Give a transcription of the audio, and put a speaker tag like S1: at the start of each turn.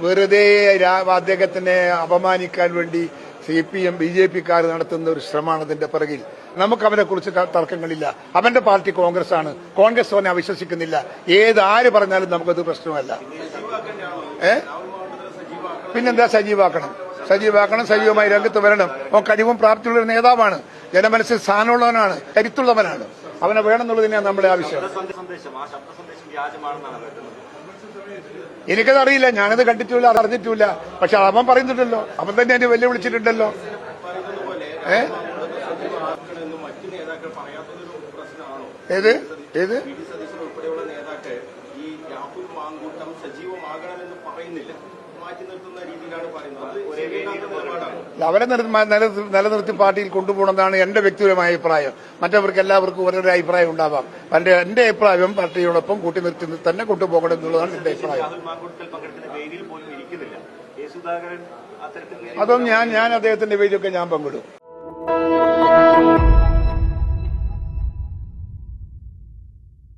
S1: വെറുതെ അദ്ദേഹത്തിനെ അപമാനിക്കാൻ വേണ്ടി C P M B J പിക്കാർ നടത്തുന്ന ഒരു ശ്രമമാണ് ഇതിന്റെ പിറകിൽ. നമുക്ക് അവനെ കുറിച്ച് തർക്കങ്ങളില്ല. അവന്റെ പാർട്ടി കോൺഗ്രസ് ആണ് കോൺഗ്രസ് അവനെ അവിശ്വസിക്കുന്നില്ല. ഏത് ആര് പറഞ്ഞാലും നമുക്കത് പ്രശ്നമല്ല. ഏ? പിന്നെന്താ സജീവാക്കണം? സജീവാക്കണം സജീവമായി രംഗത്ത് വരണം. അവൻ കഴിവും പ്രാപ്തിയുള്ള ഒരു നേതാവാണ്. ജനമനസ്സിൽ സ്ഥാനമുള്ളവനാണ്. കരുത്തുള്ളവനാണ്. അവനെ വേണമെന്നുള്ളത് തന്നെയാണ് നമ്മുടെ ആവശ്യം. എനിക്കതറിയില്ല ഞാനത് കണ്ടിട്ടില്ല അറിഞ്ഞിട്ടില്ല. പക്ഷെ അവൻ പറയുന്നുണ്ടല്ലോ അവൻ തന്നെ എന്നെ വെല്ലുവിളിച്ചിട്ടുണ്ടല്ലോ. ഏ? ഏത്? ഏത്?
S2: സജീവമാകണമെന്ന് പറയുന്നില്ല. മാറ്റി നിർത്തുന്ന രീതിയിലാണ് പറയുന്നത്.
S1: അവരെ നില- നില- നിലനിർത്തി പാർട്ടിയിൽ കൊണ്ടുപോകണമെന്നാണ് എന്റെ വ്യക്തിപരമായ അഭിപ്രായം. മറ്റവർക്ക് എല്ലാവർക്കും ഓരോരോ അഭിപ്രായം ഉണ്ടാവാം. എന്റെ എന്റെ അഭിപ്രായം പാർട്ടിയോടൊപ്പം കൂട്ടി നിർത്തി തന്നെ കൊണ്ടുപോകണം എന്നുള്ളതാണ് എന്റെ അഭിപ്രായം. അതും ഞാൻ ഞാൻ അദ്ദേഹത്തിന്റെ വേദിയൊക്കെ ഞാൻ പങ്കിടും.